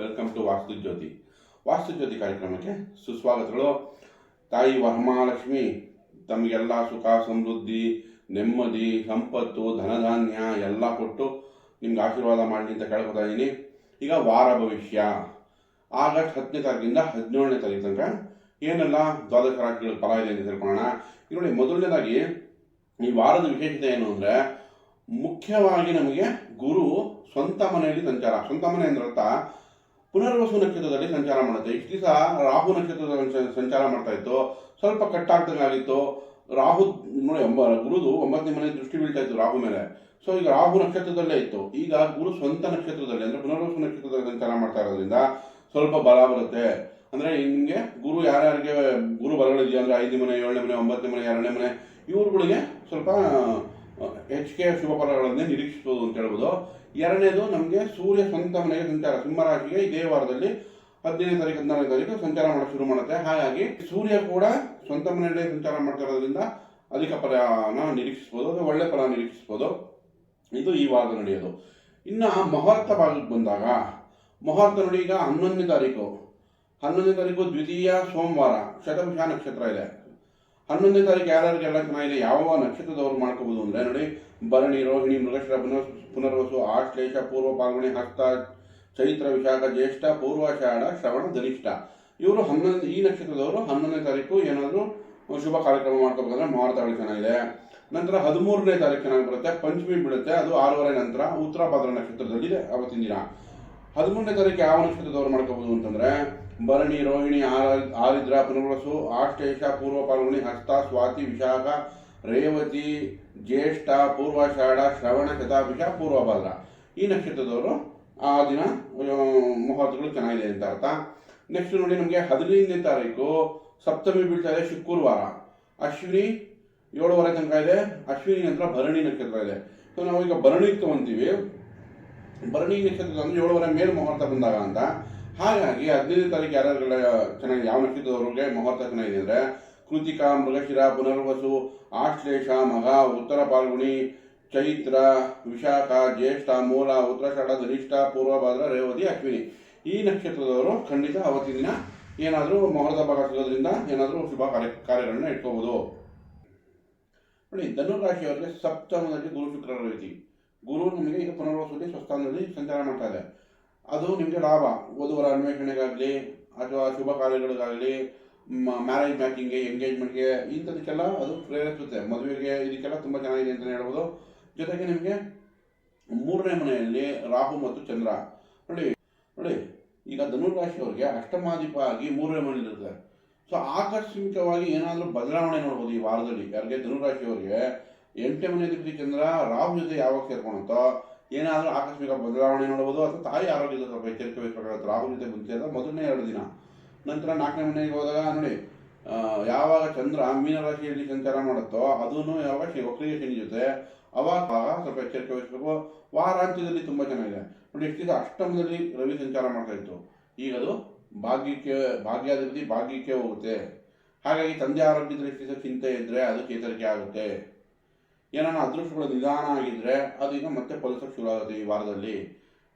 Welcome to ವಾಸ್ತು ಜ್ಯೋತಿ ವಾಸ್ತು ಜ್ಯೋತಿ ಕಾರ್ಯಕ್ರಮಕ್ಕೆ ಸುಸ್ವಾಗತಗಳು. ತಾಯಿ ವರಮಹಾಲಕ್ಷ್ಮಿ ತಮಗೆಲ್ಲ ಸುಖ, ಸಮೃದ್ಧಿ, ನೆಮ್ಮದಿ, ಸಂಪತ್ತು, ಧನಧಾನ್ಯ ಎಲ್ಲ ಕೊಟ್ಟು ನಿಮ್ಗೆ ಆಶೀರ್ವಾದ ಮಾಡಲಿ ಅಂತ ಕೇಳ್ಕೊತಾ ಇದ್ದೀನಿ ಈಗ ವಾರ ಭವಿಷ್ಯ. ಆಗಸ್ಟ್ ಹತ್ತನೇ ತಾರೀಕಿಂದ ಹದಿನೇಳನೇ ತಾರೀಕು ತನಕ ಏನೆಲ್ಲ ದ್ವಾದಶ ರಾಶಿಗಳ ಫಲ ಇದೆ ಅಂತ ತಿಳ್ಕೊಳ್ಳೋಣ. ಈಗ ನೋಡಿ ಮೊದಲನೇದಾಗಿ ಈ ವಾರದ ವಿಶೇಷತೆ ಏನು ಅಂದರೆ ಮುಖ್ಯವಾಗಿ ನಮಗೆ ಗುರು ಸ್ವಂತ ಮನೆಯಲ್ಲಿ ಸಂಚಾರ. ಸ್ವಂತ ಮನೆ ಅಂದ್ರೆ ಪುನರ್ವಸು ನಕ್ಷತ್ರದಲ್ಲಿ ಸಂಚಾರ ಮಾಡುತ್ತೆ. ಇಷ್ಟು ದಿವಸ ರಾಹು ನಕ್ಷತ್ರದಲ್ಲಿ ಸಂಚಾರ ಮಾಡ್ತಾ ಇತ್ತು. ಸ್ವಲ್ಪ ಕಟ್ಟಾಗ್ದಂಗಾಗಿತ್ತು ರಾಹು, ನೋಡಿ, ಒಂಬ, ಗುರುದು ಒಂಬತ್ತನೇ ಮನೆ ದೃಷ್ಟಿ ಬೀಳ್ತಾ ಇತ್ತು ರಾಹು ಮೇಲೆ. ಸೊ ಈಗ ರಾಹು ನಕ್ಷತ್ರದಲ್ಲೇ ಇತ್ತು. ಈಗ ಗುರು ಸ್ವಂತ ನಕ್ಷತ್ರದಲ್ಲಿ, ಅಂದರೆ ಪುನರ್ವಸು ನಕ್ಷತ್ರದಲ್ಲಿ ಸಂಚಾರ ಮಾಡ್ತಾ ಇರೋದ್ರಿಂದ ಸ್ವಲ್ಪ ಬಲ ಬರುತ್ತೆ. ಅಂದರೆ ನಿಮಗೆ ಗುರು ಯಾರ್ಯಾರಿಗೆ, ಗುರು ಬಲಗಳಿದೆಯಾ, ಅಂದರೆ ಐದನೇ ಮನೆ, ಏಳನೇ ಮನೆ, ಒಂಬತ್ತನೇ ಮನೆ, ಎರಡನೇ ಮನೆ, ಇವ್ರುಗಳಿಗೆ ಸ್ವಲ್ಪ ಹೆಚ್ಚಿಗೆ ಶುಭ ಫಲಗಳನ್ನೇ ನಿರೀಕ್ಷಿಸಬಹುದು ಅಂತ ಹೇಳ್ಬೋದು. ಎರಡನೇದು ನಮಗೆ ಸೂರ್ಯ ಸ್ವಂತ ಮನೆಗೆ ಸಂಚಾರ ಸಿಂಹರಾಶಿಗೆ ಇದೇ ವಾರದಲ್ಲಿ ಹದಿನೈದನೇ ತಾರೀಕು, ಹದಿನಾರನೇ ತಾರೀಕು ಸಂಚಾರ ಮಾಡಕ್ಕೆ ಶುರು ಮಾಡುತ್ತೆ. ಹಾಗಾಗಿ ಸೂರ್ಯ ಕೂಡ ಸ್ವಂತ ಮನೆಯಲ್ಲೇ ಸಂಚಾರ ಮಾಡ್ತಾ ಇರೋದ್ರಿಂದ ಅಧಿಕ ಫಲನ ನಿರೀಕ್ಷಿಸ್ಬೋದು, ಅಥವಾ ಒಳ್ಳೆ ಫಲ ನಿರೀಕ್ಷಿಸ್ಬೋದು. ಇದು ಈ ವಾರದ ನಡೆಯೋದು. ಇನ್ನು ಮುಹೂರ್ತ ಭಾಗಕ್ಕೆ ಬಂದಾಗ, ಮುಹೂರ್ತ ನೋಡಿ ಈಗ ಹನ್ನೊಂದನೇ ತಾರೀಕು. ಹನ್ನೊಂದನೇ ತಾರೀಕು ದ್ವಿತೀಯ ಸೋಮವಾರ ಶತಭಿಷ ನಕ್ಷತ್ರ ಇದೆ. ಹನ್ನೊಂದನೇ ತಾರೀಕು ಯಾರ್ಯಾರಿಗೆಲ್ಲ ಇದೆ ಯಾವ ನಕ್ಷತ್ರದವರು ಮಾಡ್ಕೋಬಹುದು ಅಂದ್ರೆ ನೋಡಿ, ಭರಣಿ, ರೋಹಿಣಿ, ಮೃಗಶಿರ, ಪುನರ್, ಪುನರ್ವಸು, ಆಶ್ಲೇಷ, ಪೂರ್ವ ಪಾಲ್ಗುಣಿ ಹಸ್ತ, ಚೈತ್ರ, ವಿಶಾಖ, ಜ್ಯೇಷ್ಠ ಪೂರ್ವಾಷಾಢ ಶ್ರವಣ, ಧನಿಷ್ಠ. ಇವರು ಹನ್ನೊಂದು, ಈ ನಕ್ಷತ್ರದವರು ಹನ್ನೊಂದನೇ ತಾರೀಕು ಏನಾದರೂ ಶುಭ ಕಾರ್ಯಕ್ರಮ ಮಾಡ್ಕೋಬೇಕಂದ್ರೆ ಮುಹೂರ್ತಗಳು ಚೆನ್ನಾಗಿದೆ. ನಂತರ ಹದಿಮೂರನೇ ತಾರೀಕು ಚೆನ್ನಾಗಿ ಬರುತ್ತೆ, ಪಂಚಮಿ ಬೀಳುತ್ತೆ, ಅದು ಆರೂವರೆ ನಂತರ ಉತ್ತರ ಭದ್ರ ನಕ್ಷತ್ರದಲ್ಲಿದೆ ಅವತ್ತಿನ ದಿನ. ಹದಿಮೂರನೇ ತಾರೀಕು ಯಾವ ನಕ್ಷತ್ರದವರು ಮಾಡ್ಕೋಬಹುದು ಅಂತಂದ್ರೆ ಭರಣಿ, ರೋಹಿಣಿ ಆರ- ಆರಿದ್ರ, ಪುನರ್ವಸು ಆಶ್ಲೇಷ ಪೂರ್ವ ಪಾಲ್ಗುಣಿ, ಹಸ್ತ, ಸ್ವಾತಿ, ವಿಶಾಖ, ರೇವತಿ, ಜ್ಯೇಷ್ಠ, ಪೂರ್ವಾಷಾಢ, ಶ್ರವಣ, ಶತಾಭಿಷ, ಪೂರ್ವಭದ್ರ. ಈ ನಕ್ಷತ್ರದವರು ಆ ದಿನ ಮುಹೂರ್ತಗಳು ಚೆನ್ನಾಗಿದೆ ಅಂತ ಅರ್ಥ. ನೆಕ್ಸ್ಟ್ ನೋಡಿ ನಮಗೆ ಹದಿನೈದನೇ ತಾರೀಕು, ಸಪ್ತಮಿ ಬೀಳ್ತಾ ಶುಕ್ರವಾರ. ಅಶ್ವಿನಿ ಏಳುವರೆ ತನಕ ಇದೆ. ಅಶ್ವಿನಿ ನಂತರ ಭರಣಿ ನಕ್ಷತ್ರ ಇದೆ. ಸೊ ಈಗ ಭರಣಿ ತಗೊಂತೀವಿ. ಭರಣಿ ನಕ್ಷತ್ರ ಅಂದರೆ ಏಳುವರೆ ಮೇಲ್ ಮುಹೂರ್ತ ಬಂದಾಗ ಅಂತ ಹಾಗಾಗಿ ಹದಿನೈದನೇ ತಾರೀಕು ಯಾರ್ಯಾರಿಗೆಲ್ಲ ಚೆನ್ನಾಗಿ ಯಾವ ನಕ್ಷತ್ರದವ್ರಿಗೆ ಮುಹೂರ್ತ ಚೆನ್ನಾಗಿದೆ ಅಂದ್ರೆ ಕೃತಿಕಾ, ಮೃಗಶಿರ, ಪುನರ್ವಸು, ಆಶ್ಲೇಷ, ಮಗ, ಉತ್ತರ ಪಾಲ್ಗುಣಿ, ಚೈತ್ರ, ವಿಶಾಖ, ಜ್ಯೇಷ್ಠ, ಮೂಲ ಉತ್ತರಾಷಾಢ ಧನಿಷ್ಠ, ಪೂರ್ವಭಾದ್ರ, ರೇವತಿ, ಅಶ್ವಿನಿ. ಈ ನಕ್ಷತ್ರದವರು ಖಂಡಿತ ಅವತ್ತಿನ ದಿನ ಏನಾದರೂ ಮುಹೂರ್ತ ಭಾಗ ಸಿಗೋದ್ರಿಂದ ಏನಾದರೂ ಶುಭ ಕಾರ್ಯ ಕಾರ್ಯಗಳನ್ನ ಇಟ್ಕೋಬಹುದು ನೋಡಿ ಧನು ರಾಶಿಯವರಿಗೆ ಸಪ್ತಮದಲ್ಲಿ ಗುರು ಶುಕ್ರರ ರೀತಿ ಗುರು ನಿಮಗೆ ಈಗ ಪುನರ್ವಸತಿ ಸ್ವಸ್ಥಾನದಲ್ಲಿ ಸಂಚಾರ ಮಾಡ್ತಾ ಇದೆ. ಅದು ನಿಮಗೆ ಲಾಭ. ಓದುವರ ಅನ್ವೇಷಣೆಗಾಗಲಿ ಅಥವಾ ಶುಭ ಕಾರ್ಯಗಳಿಗಾಗಲಿ ಮ್ಯಾರೇಜ್ ಮ್ಯಾಕಿಂಗ್ಗೆ ಎಂಗೇಜ್ಮೆಂಟ್ಗೆ ಇಂಥದಕ್ಕೆಲ್ಲ ಅದು ಪ್ರೇರೇಪಿಸುತ್ತೆ. ಮದುವೆಗೆ ಇದಕ್ಕೆಲ್ಲ ತುಂಬ ಚೆನ್ನಾಗಿದೆ ಅಂತಲೇ ಹೇಳ್ಬೋದು. ಜೊತೆಗೆ ನಿಮಗೆ ಮೂರನೇ ಮನೆಯಲ್ಲಿ ರಾಹು ಮತ್ತು ಚಂದ್ರ. ನೋಡಿ ನೋಡಿ, ಈಗ ಧನುರಾಶಿಯವರಿಗೆ ಅಷ್ಟಮಾಧಿಪ ಆಗಿ ಮೂರನೇ ಮನೆಯಲ್ಲಿರುತ್ತೆ ಸೊ ಆಕಸ್ಮಿಕವಾಗಿ ಏನಾದರೂ ಬದಲಾವಣೆ ನೋಡ್ಬೋದು ಈ ವಾರದಲ್ಲಿ. ಯಾರಿಗೆ? ಧನುರಾಶಿಯವರಿಗೆ ಎಂಟನೇ ಮನೆ ಚಂದ್ರ. ರಾಹು ಜೊತೆ ಯಾವಾಗ ಸೇರ್ಕೊಳುತ್ತೋ ಏನಾದರೂ ಆಕಸ್ಮಿಕ ಬದಲಾವಣೆ ನೋಡಬಹುದು ಅಥವಾ ತಾಯಿ ಆರೋಗ್ಯದ ಸ್ವಲ್ಪ ಎಚ್ಚರಿಕೆ ವಹಿಸಬೇಕಾಗುತ್ತೆ ರಾಹು ಜೊತೆ ಮೊದಲನೇ ಎರಡು ದಿನ. ನಂತರ ನಾಲ್ಕನೇ ಮನೆಗೆ ಹೋದಾಗ, ನೋಡಿ ಯಾವಾಗ ಚಂದ್ರ ಮೀನರಾಶಿಯಲ್ಲಿ ಸಂಚಾರ ಮಾಡುತ್ತೋ ಅದನ್ನು ಯಾವಾಗ ವಕ್ರಿಗೆ ಶನಿ ಜೊತೆ, ಅವಾಗ ಸ್ವಲ್ಪ ಎಚ್ಚರಿಕೆ ವಹಿಸಬೇಕು. ವಾರಾಂತ್ಯದಲ್ಲಿ ತುಂಬ ಚೆನ್ನಾಗಿದೆ. ನೋಡಿ, ಎಷ್ಟು ಅಷ್ಟಮದಲ್ಲಿ ರವಿ ಸಂಚಾರ ಮಾಡ್ತಾ ಇತ್ತು. ಈಗ ಅದು ಭಾಗ್ಯಕ್ಕೆ, ಭಾಗ್ಯಾಧಿಪತಿ ಭಾಗ್ಯಕ್ಕೆ ಹೋಗುತ್ತೆ. ಹಾಗಾಗಿ ತಂದೆ ಆರೋಗ್ಯದಲ್ಲಿ ಎಷ್ಟು ಚಿಂತೆ ಇದ್ದರೆ ಅದು ಚೇತರಿಕೆ ಆಗುತ್ತೆ. ಏನಾನ ಅದೃಷ್ಟಗಳು ನಿಧಾನ ಆಗಿದ್ರೆ ಅದು ಈಗ ಮತ್ತೆ ಫಲಿಸೋಕೆ ಶುರು ಆಗುತ್ತೆ ಈ ವಾರದಲ್ಲಿ.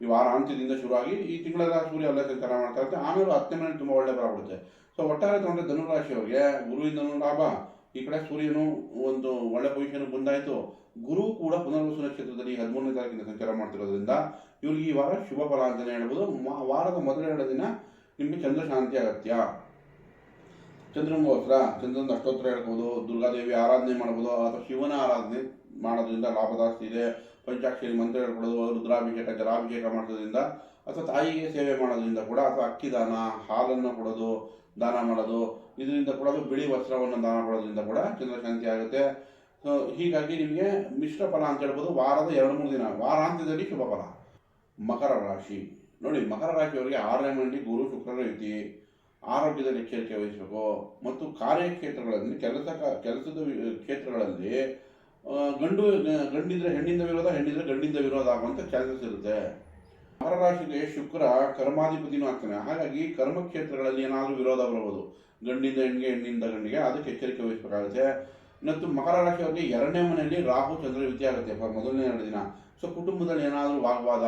ಈ ವಾರ ಅಂತ್ಯದಿಂದ ಶುರುವಾಗಿ ಈ ತಿಂಗಳೆಲ್ಲ ಸೂರ್ಯ ಅಲ್ಲೇ ಸಂಚಾರ ಮಾಡ್ತಾ ಇರುತ್ತೆ. ಆಮೇಲೆ ಹತ್ತನೇ ಮನೆ ತುಂಬ ಒಳ್ಳೆ ಬರಬಿಡುತ್ತೆ ಸೊ ಒಟ್ಟಾರೆ ತಗೊಂಡ್ರೆ ಧನುರಾಶಿಯವರಿಗೆ ಗುರುವಿಂದನೂ ಲಾಭ. ಈ ಕಡೆ ಸೂರ್ಯನು ಒಂದು ಒಳ್ಳೆ ಪೊಸಿಷನ್ ಬಂದಾಯಿತು. ಗುರು ಕೂಡ ಪುನರ್ವಸು ನಕ್ಷತ್ರದಲ್ಲಿ ಹದಿಮೂರನೇ ತಾರೀಕಿನ ಸಂಚಾರ ಮಾಡ್ತಿರೋದ್ರಿಂದ ಇವ್ರಿಗೆ ಈ ವಾರ ಶುಭ ಫಲ ಅಂತಲೇ ಹೇಳ್ಬೋದು. ವಾರದ ಮೊದಲೆರಡು ದಿನ ನಿಮಗೆ ಚಂದ್ರ ಶಾಂತಿ ಅಗತ್ಯ. ಚಂದ್ರನಿಗೋಸ್ಕರ ಚಂದ್ರನ ಅಷ್ಟೋತ್ರ ಹೇಳ್ಬೋದು, ದುರ್ಗಾದೇವಿ ಆರಾಧನೆ ಮಾಡ್ಬೋದು ಅಥವಾ ಶಿವನ ಆರಾಧನೆ ಮಾಡೋದ್ರಿಂದ ಲಾಭ ಜಾಸ್ತಿ ಇದೆ. ಪಂಚಾಕ್ಷರಿ ಮಂತ್ರ ಹೇಳ್ಕೊಳ್ಳೋದು ರುದ್ರಾಭಿಷೇಕ, ಜಲಾಭಿಷೇಕ ಮಾಡೋದ್ರಿಂದ ಅಥವಾ ತಾಯಿಗೆ ಸೇವೆ ಮಾಡೋದ್ರಿಂದ ಕೂಡ, ಅಥವಾ ಅಕ್ಕಿ ದಾನ, ಹಾಲನ್ನು ಕೊಡೋದು, ದಾನ ಮಾಡೋದು, ಇದರಿಂದ ಕೂಡ ಅದು ಬಿಳಿ ವಸ್ತ್ರವನ್ನು ದಾನ ಮಾಡೋದ್ರಿಂದ ಕೂಡ ಚಂದ್ರ ಶಾಂತಿ ಆಗುತ್ತೆ. ಸೊ ಹೀಗಾಗಿ ನಿಮಗೆ ಮಿಶ್ರ ಫಲ ಅಂತ ಹೇಳ್ಬೋದು, ವಾರದ ಎರಡು ಮೂರು ದಿನ, ವಾರಾಂತ್ಯದಲ್ಲಿ ಶುಭ ಫಲ. ಮಕರ ರಾಶಿ. ನೋಡಿ, ಮಕರ ರಾಶಿಯವರಿಗೆ ಆರನೇ ಮನೆಯಲ್ಲಿ ಗುರು ಶುಕ್ರ ಯುತಿ ಆರೋಗ್ಯದಲ್ಲಿ ಎಚ್ಚರಿಕೆ ವಹಿಸಬೇಕು ಮತ್ತು ಕಾರ್ಯಕ್ಷೇತ್ರಗಳಲ್ಲಿ, ಕೆಲಸ ಕೆಲಸದ ಕ್ಷೇತ್ರಗಳಲ್ಲಿ ಗಂಡು, ಗಂಡಿದ್ರೆ ಹೆಣ್ಣಿಂದ ವಿರೋಧ, ಹೆಣ್ಣಿದ್ರೆ ಗಂಡಿಂದ ವಿರೋಧ ಆಗುವಂಥ ಚಾನ್ಸಸ್ ಇರುತ್ತೆ. ಮಕರ ರಾಶಿಗೆ ಶುಕ್ರ ಕರ್ಮಾಧಿಪತಿನೂ ಆಗ್ತಾನೆ. ಹಾಗಾಗಿ ಕರ್ಮ ಕ್ಷೇತ್ರಗಳಲ್ಲಿ ಏನಾದರೂ ವಿರೋಧ ಬರಬಹುದು. ಗಂಡಿಂದ ಹೆಣ್ಣಿಗೆ, ಹೆಣ್ಣಿಂದ ಗಂಡಿಗೆ ಅದಕ್ಕೆ ಎಚ್ಚರಿಕೆ ವಹಿಸಬೇಕಾಗುತ್ತೆ. ಮತ್ತು ಮಕರ ರಾಶಿಯವರಿಗೆ ಎರಡನೇ ಮನೆಯಲ್ಲಿ ರಾಹು, ಚಂದ್ರ ಯುತಿ ಆಗುತ್ತೆ ಮೊದಲನೇ ಎರಡು ದಿನ. ಸೊ, ಕುಟುಂಬದಲ್ಲಿ ಏನಾದರೂ ವಾಗ್ವಾದ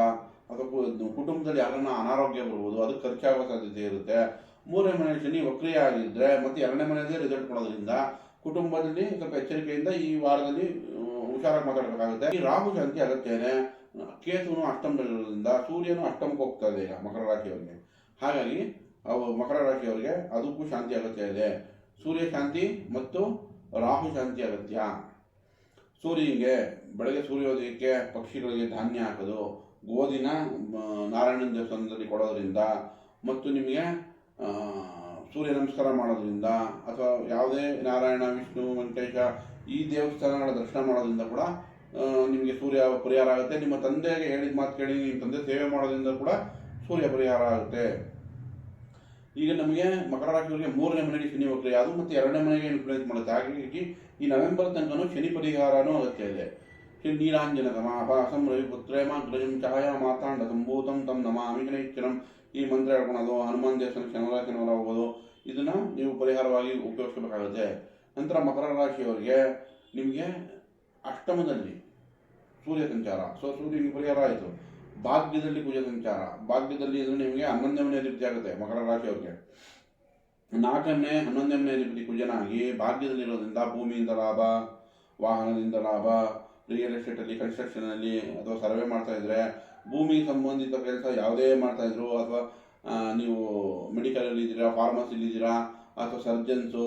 ಅಥವಾ ಕುಟುಂಬದಲ್ಲಿ ಯಾರನ್ನ ಅನಾರೋಗ್ಯ ಬರ್ಬೋದು ಅದಕ್ಕೆ ಖರ್ಚಾಗುವ ಸಾಧ್ಯತೆ ಇರುತ್ತೆ. ಮೂರನೇ ಮನೆಯಲ್ಲಿ ಶನಿ ವಕ್ರಿಯ ಆಗಿದ್ರೆ ಮತ್ತೆ ಎರಡನೇ ಮನೆಯದೇ ರಿಸಲ್ಟ್ ಕೊಡೋದ್ರಿಂದ ಕುಟುಂಬದಲ್ಲಿ ಸ್ವಲ್ಪ ಎಚ್ಚರಿಕೆಯಿಂದ ಈ ವಾರದಲ್ಲಿ ಹುಷಾರಾಗಿ ಮಾತಾಡಬೇಕಾಗುತ್ತೆ. ಈ ರಾಹು ಶಾಂತಿ ಅಗತ್ಯನೇ, ಕೇತುನು ಅಷ್ಟಮದಲ್ಲಿರೋದ್ರಿಂದ ಸೂರ್ಯನು ಅಷ್ಟಮಕ್ಕೆ ಹೋಗ್ತಾ ಇದೆ ಈಗ ಮಕರ ರಾಶಿಯವರಿಗೆ. ಹಾಗಾಗಿ ಅವು ಮಕರ ರಾಶಿಯವರಿಗೆ ಅದಕ್ಕೂ ಶಾಂತಿ ಅಗತ್ಯ ಇದೆ. ಸೂರ್ಯ ಶಾಂತಿ ಮತ್ತು ರಾಹು ಶಾಂತಿ ಅಗತ್ಯ. ಸೂರ್ಯನಿಗೆ ಬೆಳಗ್ಗೆ ಸೂರ್ಯೋದಯಕ್ಕೆ ಪಕ್ಷಿಗಳಿಗೆ ಧಾನ್ಯ ಹಾಕೋದು, ಗೋಧಿನ ನಾರಾಯಣನ ದೇವಸ್ಥಾನದಲ್ಲಿ ಕೊಡೋದ್ರಿಂದ ಮತ್ತು ನಿಮಗೆ ಸೂರ್ಯ ನಮಸ್ಕಾರ ಮಾಡೋದ್ರಿಂದ ಅಥವಾ ಯಾವುದೇ ನಾರಾಯಣ, ವಿಷ್ಣು, ವೆಂಕಟೇಶ ಈ ದೇವಸ್ಥಾನಗಳ ದರ್ಶನ ಮಾಡೋದ್ರಿಂದ ಕೂಡ ನಿಮಗೆ ಸೂರ್ಯ ಪರಿಹಾರ ಆಗುತ್ತೆ. ನಿಮ್ಮ ತಂದೆಗೆ ಹೇಳಿದ ಮಾತು ಕೇಳಿ ನಿಮ್ಮ ತಂದೆ ಸೇವೆ ಮಾಡೋದ್ರಿಂದ ಕೂಡ ಸೂರ್ಯ ಪರಿಹಾರ ಆಗುತ್ತೆ. ಈಗ ನಮಗೆ ಮಕರ ರಾಶಿಯವರಿಗೆ ಮೂರನೇ ಮನೆಗೆ ಶನಿ ವಕ್ರಿಯ ಅದು ಮತ್ತು ಎರಡನೇ ಮನೆಗೆ ಇನ್ಫ್ಲೂಯೆನ್ಸ್ ಮಾಡುತ್ತೆ ಹಾಗಾಗಿ ಈ ನವೆಂಬರ್ ತನಕನೂ ಶನಿ ಪರಿಹಾರನೂ ಅಗತ್ಯ ಇದೆ. ಶ್ರೀ ನೀಲಾಂಜನ ಸಮಾಭಾಸಂ ರವಿಪುತ್ರೇ ಗ್ರಜಂ ಛಾಯಾ ಮಾತಾಂಡ ಸಂಭೂತಂ ತಂ ನಮಾಮಿ ಶನೈಶ್ಚರಂ ಈ ಮಂತ್ರ ಹೇಳ್ಕೊಳೋದು, ಹನುಮಾನ್ ದೇವಸ್ಥಾನ ಶನಿವಾರ ಶನಿವಾರ ಹೋಗೋದು, ಇದನ್ನ ನೀವು ಪರಿಹಾರವಾಗಿ ಉಪಯೋಗಿಸಬೇಕಾಗುತ್ತೆ. ನಂತರ ಮಕರ ರಾಶಿಯವರಿಗೆ ನಿಮಗೆ ಅಷ್ಟಮದಲ್ಲಿ ಸೂರ್ಯ ಸಂಚಾರ. ಸೊ ಸೂರ್ಯನಿಗೆ ಪರಿಹಾರ ಆಯಿತು. ಭಾಗ್ಯದಲ್ಲಿ ಪೂಜೆ ಸಂಚಾರ. ಭಾಗ್ಯದಲ್ಲಿ ಇದು ನಿಮಗೆ ಹನ್ನೊಂದನೇ ಅಧಿಪತಿ ಆಗುತ್ತೆ ಮಕರ ರಾಶಿಯವರಿಗೆ. ನಾಲ್ಕನೇ, ಹನ್ನೊಂದನೇ ಅಧಿಪತಿ ಕುಜನಾಗಿ ಭಾಗ್ಯದಲ್ಲಿರೋದ್ರಿಂದ ಭೂಮಿಯಿಂದ ಲಾಭ, ವಾಹನದಿಂದ ಲಾಭ ರಿಯಲ್ ಎಸ್ಟೇಟಲ್ಲಿ ಕನ್ಸ್ಟ್ರಕ್ಷನಲ್ಲಿ ಅಥವಾ ಸರ್ವೆ ಮಾಡ್ತಾ ಇದ್ರೆ, ಭೂಮಿ ಸಂಬಂಧಿತ ಕೆಲಸ ಯಾವುದೇ ಮಾಡ್ತಾ ಇದ್ರು, ಅಥವಾ ನೀವು ಮೆಡಿಕಲಲ್ಲಿ ಇದ್ದೀರಾ ಫಾರ್ಮಸಿಲಿ ಇದ್ದೀರಾ, ಅಥವಾ ಸರ್ಜನ್ಸು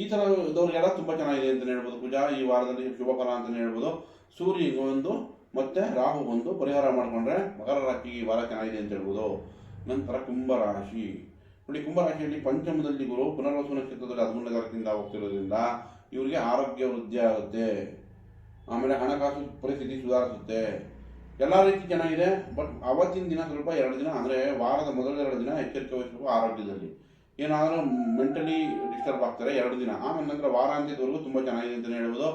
ಈ ಥರ ಇದ್ದವ್ರಿಗೆಲ್ಲ ತುಂಬ ಚೆನ್ನಾಗಿದೆ ಅಂತಲೇ ಹೇಳ್ಬೋದು. ಪೂಜಾ, ಈ ವಾರದಲ್ಲಿ ಶುಭ ಫಲ ಅಂತಲೇ ಹೇಳ್ಬೋದು. ಸೂರ್ಯನಿಗೆ ಒಂದು ಮತ್ತೆ ರಾಹು ಒಂದು, ಪರಿಹಾರ ಮಾಡಿಕೊಂಡ್ರೆ ಮಕರ ರಾಶಿಗೆ ಈ ವಾರ ಚೆನ್ನಾಗಿದೆ ಅಂತ ಹೇಳ್ಬೋದು. ನಂತರ ಕುಂಭರಾಶಿ ನೋಡಿ ಕುಂಭರಾಶಿಯಲ್ಲಿ ಪಂಚಮದಲ್ಲಿ ಗುರು, ಪುನರ್ವಸು ನಕ್ಷತ್ರದಲ್ಲಿ ಹದಿಮೂರನೇ ತಾರೀಕಿಂದ ಹೋಗ್ತಿರೋದ್ರಿಂದ, ಇವರಿಗೆ ಆರೋಗ್ಯ ವೃದ್ಧಿ ಆಗುತ್ತೆ ಆಮೇಲೆ ಹಣಕಾಸು ಪರಿಸ್ಥಿತಿ ಸುಧಾರಿಸುತ್ತೆ. ಎಲ್ಲ ರೀತಿ ಚೆನ್ನಾಗಿದೆ ಬಟ್ ಅವತ್ತಿನ ದಿನ ಸ್ವಲ್ಪ ಎರಡು ದಿನ, ಅಂದರೆ ವಾರದ ಮೊದಲ ಎರಡು ದಿನ ಎಚ್ಚರಿಕೆ ವಹಿಸಬೇಕು ಆರೋಗ್ಯದಲ್ಲಿ. ಏನಾದರೂ ಮೆಂಟಲಿ ಡಿಸ್ಟರ್ಬ್ ಆಗ್ತಾರೆ ಎರಡು ದಿನ. ಆಮೇಲೆ ನಂತರ ವಾರಾಂತ್ಯದವರೆಗೂ ತುಂಬ ಚೆನ್ನಾಗಿದೆ ಅಂತಲೇ ಹೇಳ್ಬೋದು.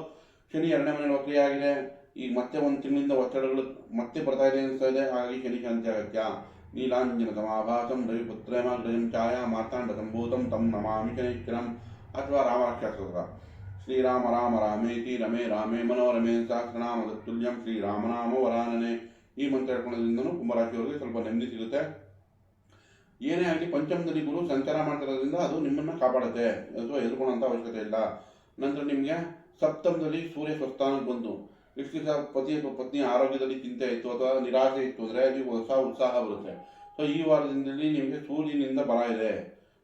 ಶನಿ ಎರಡನೇ ಮನೆ ವಕ್ರಿ ಆಗಿದೆ. ಈಗ ಮತ್ತೆ ಒಂದು ತಿಂಗಳಿಂದ ಒತ್ತಡಗಳು ಮತ್ತೆ ಬರ್ತಾ ಇದೆ ಅನಿಸ್ತಾ ಇದೆ. ಹಾಗಾಗಿ ಶನಿ ಶಾಂತಿ ಅಗತ್ಯ. ನೀಲಾಂಜನ ಸಮಾಭಾಸಂ ರವಿಪುತ್ರೇಮ ಗೃಹಂ ಛಾಯಾ ಮಾರ್ತಾಂಡ ಸಂಭೂತಂ ತಂ ನಮಾಮಿ ಶನೈಶ್ಚರಂ ಅಥವಾ ರಾಮರಕ್ಷಾಸ್ತ್ರ ಶ್ರೀರಾಮ ರಾಮ ರಾಮೇತಿ ರಮೇ ರಾಮೇ, ಮನೋರಮೇ ಸಹಸ್ರನಾಮ ತುಲ್ಯಂ ಶ್ರೀರಾಮನಾಮ ವರಾನನೆ. ಈ ಮಂತ್ರ ಹೇಳ್ಕೊಳ್ಳೋದ್ರಿಂದನೂ ಕುಂಭರಾಶಿಯವರಿಗೆ ಸ್ವಲ್ಪ ನೆಮ್ಮದಿ ಸಿಗುತ್ತೆ. ಏನೇ ಆಗಲಿ ಪಂಚಮದಲ್ಲಿ ಗುರು ಸಂಚಾರ ಮಾಡ್ತಿರೋದ್ರಿಂದ ಅದು ನಿಮ್ಮನ್ನು ಕಾಪಾಡುತ್ತೆ. ಅಥವಾ ಎದುರ್ಕೊಳ್ಳೋಂಥ ಅವಶ್ಯಕತೆ ಇಲ್ಲ. ನಂತರ ನಿಮಗೆ ಸಪ್ತಮದಲ್ಲಿ ಸೂರ್ಯ ಸ್ವಸ್ಥಾನಕ್ಕೆ ಬಂತು ಇಷ್ಟು ದಿವಸ ಪತಿ ಪತ್ನಿ ಆರೋಗ್ಯದಲ್ಲಿ ಚಿಂತೆ ಇತ್ತು ಅಥವಾ ನಿರಾಸೆ ಇತ್ತು ಅಂದರೆ ಅಲ್ಲಿ ಹೊಸ ಉತ್ಸಾಹ ಬರುತ್ತೆ. ಸೊ ಈ ವಾರದಿಂದಲೇ ನಿಮಗೆ ಸೂರ್ಯನಿಂದ ಬರ ಇದೆ.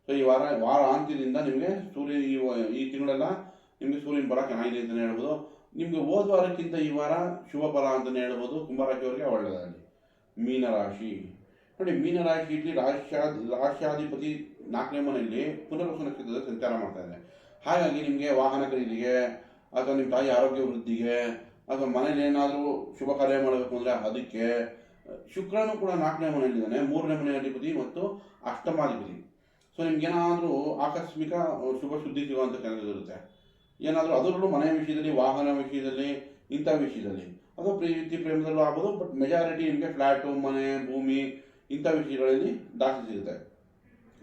ಸೊ ಈ ವಾರ ವಾರ ಅಂತ್ಯದಿಂದ ನಿಮಗೆ ಸೂರ್ಯ, ಈ ಈ ತಿಂಗಳೆಲ್ಲ ನಿಮಗೆ ಸೂರ್ಯನ ಬರ ಚೆನ್ನಾಗಿದೆ ಅಂತಲೇ ಹೇಳ್ಬೋದು. ನಿಮಗೆ ಹೋದ ಈ ವಾರ ಶುಭ ಫಲ ಅಂತಲೇ ಹೇಳ್ಬೋದು. ಕುಂಭರಾಶಿಯವರಿಗೆ ಒಳ್ಳೆಯದಾಗಲಿ. ಮೀನರಾಶಿ. ನೋಡಿ ಮೀನರಾಶಿಯಲ್ಲಿ ರಾಶ್ಯಾ ರಾಶ್ಯಾಧಿಪತಿ ನಾಲ್ಕನೇ ಮನೆಯಲ್ಲಿ ಪುನರ್ವಸು ನಕ್ಷತ್ರದ ಸಂಚಾರ ಮಾಡ್ತಾ ಇದೆ. ಹಾಗಾಗಿ ನಿಮಗೆ ವಾಹನ ಖರೀದಿಗೆ, ಅಥವಾ ನಿಮ್ಮ ತಾಯಿ ಆರೋಗ್ಯ ವೃದ್ಧಿಗೆ, ಅಥವಾ ಮನೇಲಿ ಏನಾದರೂ ಶುಭ ಕಾರ್ಯ ಮಾಡಬೇಕು ಅಂದರೆ ಅದಕ್ಕೆ, ಶುಕ್ರನು ಕೂಡ ನಾಲ್ಕನೇ ಮನೆಯಲ್ಲಿದ್ದಾನೆ. ಮೂರನೇ ಮನೆ ಅಧಿಪತಿ ಮತ್ತು ಅಷ್ಟಮಾಧಿಪತಿ. ಸೊ ನಿಮ್ಗೇನಾದರೂ ಆಕಸ್ಮಿಕ, ಶುಭ ಸುದ್ದಿ ಸಿಗುವಂಥ ಕೆಲಸ ಇರುತ್ತೆ. ಏನಾದರೂ ಅದರಲ್ಲೂ ಮನೆ ವಿಷಯದಲ್ಲಿ, ವಾಹನ ವಿಷಯದಲ್ಲಿ, ಇಂಥ ವಿಷಯದಲ್ಲಿ. ಅದು ಪ್ರೀತಿ ಪ್ರೇಮದಲ್ಲೂ ಆಗ್ಬೋದು ಬಟ್ ಮೆಜಾರಿಟಿ ನಿಮಗೆ ಫ್ಲ್ಯಾಟು ಮನೆ, ಭೂಮಿ, ಇಂಥ ವಿಷಯಗಳಲ್ಲಿ ಜಾಸ್ತಿ ಸಿಗುತ್ತೆ.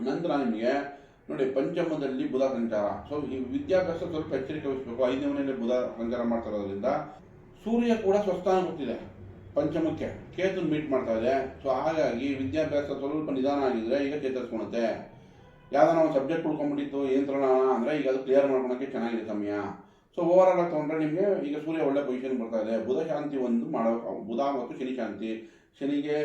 ನಂತರ ನಿಮಗೆ, ನೋಡಿ, ಪಂಚಮದಲ್ಲಿ ಬುಧ ಸಂಚಾರ. ಸೊ ಈ ವಿದ್ಯಾಭ್ಯಾಸ ಸ್ವಲ್ಪ ಎಚ್ಚರಿಕೆ ವಹಿಸಬೇಕು. ಐದನೇ ಮನೆಯಲ್ಲಿ ಬುಧ ಸಂಚಾರ ಮಾಡ್ತಾ ಇರೋದ್ರಿಂದ ಸೂರ್ಯ ಕೂಡ ಸ್ವಸ್ಥಾನ ಗೊತ್ತಿದೆ ಪಂಚಮಕ್ಕೆ. ಕೇತು ಮೀಟ್ ಮಾಡ್ತಾ ಇದೆ. ಸೊ ಹಾಗಾಗಿ ವಿದ್ಯಾಭ್ಯಾಸ ಸ್ವಲ್ಪ ನಿಧಾನ ಆಗಿದ್ರೆ ಈಗ ಚೇತರಿಸ್ಕೊಳುತ್ತೆ. ಯಾವ್ದಾನ ಒಂದು ಸಬ್ಜೆಕ್ಟ್ ಉಳ್ಕೊಂಡ್ಬಿಟ್ಟಿತ್ತು ಏನು ತರೋಣ ಅಂದರೆ ಈಗ ಅದು ಕ್ಲಿಯರ್ ಮಾಡ್ಕೊಳಕ್ಕೆ ಚೆನ್ನಾಗಿದೆ ಸಮಯ. ಸೊ ಓವರ್ ಆಲ್ ತೊಗೊಂಡ್ರೆ ನಿಮಗೆ ಈಗ ಸೂರ್ಯ ಒಳ್ಳೆ ಪೊಸಿಷನ್ ಬರ್ತಾ ಇದೆ. ಬುಧ ಶಾಂತಿ ಒಂದು ಮಾಡೋ, ಬುಧ ಮತ್ತು ಶನಿ ಶಾಂತಿ. ಶನಿಗೆ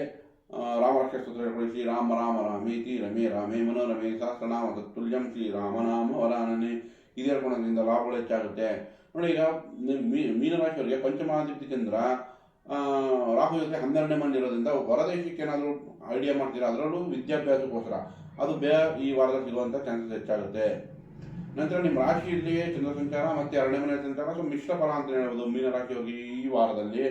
ರಾಮ ರಾಮರಕ್ಷಸ್ತೋತ್ರ ಹೇಳ್ಕೊಳ್ಳಿ. ಶ್ರೀ ರಾಮ ರಾಮ ರಾಮೇತಿ ರಮೇ ರಾಮೇ ಮನೋರಮೇ ಸಹಸ್ರನಾಮ ತುಲ್ಯಂ ಶ್ರೀ ರಾಮನಾಮ ವರಾನನೆ. ಇದು ಹೇಳ್ಕೊಳೋದ್ರಿಂದ ಲಾಭಗಳು ಹೆಚ್ಚಾಗುತ್ತೆ. ನೋಡಿ, ಈಗ ಮೀನರಾಶಿಯವರಿಗೆ ಪಂಚಮಹಾಧಿಪತಿ ಚಂದ್ರ ರಾಹು ಜೊತೆ ಹನ್ನೆರಡನೇ ಮನೆ ಇರೋದ್ರಿಂದ ಹೊರದೇಶಕ್ಕೆ ಏನಾದರೂ ಐಡಿಯಾ ಮಾಡ್ತೀರಾ? ಅದರಲ್ಲೂ ವಿದ್ಯಾಭ್ಯಾಸಕ್ಕೋಸ್ಕರ. ಅದು ಬೇ ಈ ವಾರದಲ್ಲಿ ಸಿಗುವಂಥ ಚಾನ್ಸಸ್ ಹೆಚ್ಚಾಗುತ್ತೆ. ನಂತರ ನಿಮ್ಮ ರಾಶಿಯಲ್ಲಿ ಚಂದ್ರ ಸಂಚಾರ ಮತ್ತೆ ಎರಡನೇ ಮನೆ ಸಂಚಾರ ಸೊ ಮಿಶ್ರ ಫಲ ಅಂತ ಹೇಳ್ಬೋದು. ಹೋಗಿ ಈ ವಾರದಲ್ಲಿ.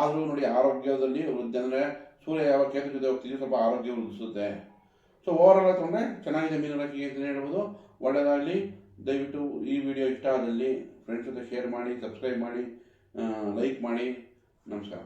ಆದರೂ ನೋಡಿ ಆರೋಗ್ಯದಲ್ಲಿ ವೃದ್ಧಿ ಅಂದರೆ ಸೂರ್ಯ ಯಾವ ಕೇತು ಜೊತೆ ಹೋಗ್ತಿದೆ ಸ್ವಲ್ಪ ಆರೋಗ್ಯ ವೃದ್ಧಿಸುತ್ತೆ. ಸೊ ಓವರ್ ಆಲ್ ತೊಗೊಂಡ್ರೆ ಚೆನ್ನಾಗಿದೆ ಮೀನರಾಶಿಗೆ ಅಂತಲೇ ಹೇಳ್ಬೋದು. ಒಳ್ಳೆಯದಾಗಲಿ ದಯವಿಟ್ಟು ಈ ವಿಡಿಯೋ ಇಷ್ಟ ಆದಲ್ಲಿ ಫ್ರೆಂಡ್ಸ್ ಜೊತೆ ಶೇರ್ ಮಾಡಿ ಸಬ್ಸ್ಕ್ರೈಬ್ ಮಾಡಿ ಲೈಕ್ ಮಾಡಿ. ನಮಸ್ಕಾರ.